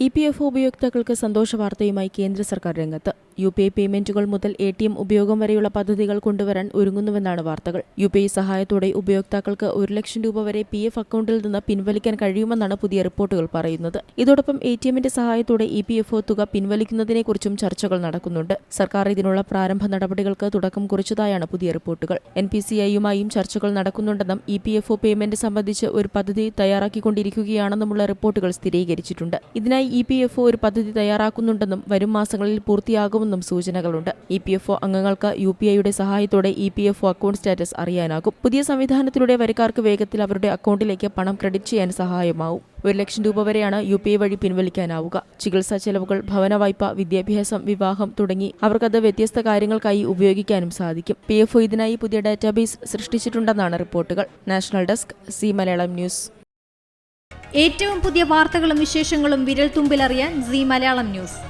E P F ഉപയോക്താക്കൾക്ക് സന്തോഷ വാർത്തയുമായി കേന്ദ്ര സർക്കാർ രംഗത്ത്. യു പി ഐ പേയ്മെന്റുകൾ മുതൽ എ ടി എം ഉപയോഗം വരെയുള്ള പദ്ധതികൾ കൊണ്ടുവരാൻ ഒരുങ്ങുന്നുവെന്നാണ് വാർത്തകൾ. യു പി ഐ സഹായത്തോടെ ഉപയോക്താക്കൾക്ക് ഒരു ലക്ഷം രൂപ വരെ പി എഫ് അക്കൗണ്ടിൽ നിന്ന് പിൻവലിക്കാൻ കഴിയുമെന്നാണ് പുതിയ റിപ്പോർട്ടുകൾ പറയുന്നത്. ഇതോടൊപ്പം എ ടി എമ്മിന്റെ സഹായത്തോടെ ഇ പി എഫ് ഒ തുക പിൻവലിക്കുന്നതിനെക്കുറിച്ചും ചർച്ചകൾ നടക്കുന്നുണ്ട്. സർക്കാർ ഇതിനുള്ള പ്രാരംഭ നടപടികൾക്ക് തുടക്കം കുറിച്ചതായാണ് പുതിയ റിപ്പോർട്ടുകൾ. എൻ പി സി ഐയുമായും ചർച്ചകൾ നടക്കുന്നുണ്ടെന്നും E P F O payment സംബന്ധിച്ച് ഒരു പദ്ധതി തയ്യാറാക്കിക്കൊണ്ടിരിക്കുകയാണെന്നുമുള്ള റിപ്പോർട്ടുകൾ സ്ഥിരീകരിച്ചിട്ടുണ്ട്. ഇതിനായി ഇ പി എഫ് ഒ ഒരു പദ്ധതി തയ്യാറാക്കുന്നുണ്ടെന്നും വരും മാസങ്ങളിൽ പൂർത്തിയാകുമെന്നും സൂചനകളുണ്ട്. ഇ പി എഫ് ഒ അംഗങ്ങൾക്ക് യു പി ഐയുടെ സഹായത്തോടെ E P F O account status അറിയാനാകും. പുതിയ സംവിധാനത്തിലൂടെ വരിക്കാർക്ക് വേഗത്തിൽ അവരുടെ അക്കൗണ്ടിലേക്ക് പണം ക്രെഡിറ്റ് ചെയ്യാൻ സഹായമാവും. ഒരു ലക്ഷം രൂപ വരെയാണ് യു പി ഐ വഴി പിൻവലിക്കാനാവുക. ചികിത്സാ ചെലവുകൾ ഭവന വായ്പ വിദ്യാഭ്യാസം വിവാഹം തുടങ്ങി അവർക്കത് വ്യത്യസ്ത കാര്യങ്ങൾക്കായി ഉപയോഗിക്കാനും സാധിക്കും. പി എഫ് ഇതിനായി പുതിയ ഡാറ്റാബേസ് സൃഷ്ടിച്ചിട്ടുണ്ടെന്നാണ് റിപ്പോർട്ടുകൾ. National desk Zee Malayalam news. ഏറ്റവും പുതിയ വാർത്തകളും വിശേഷങ്ങളും വിരൽ തുമ്പിലറിയാൻ സി മലയാളം ന്യൂസ്.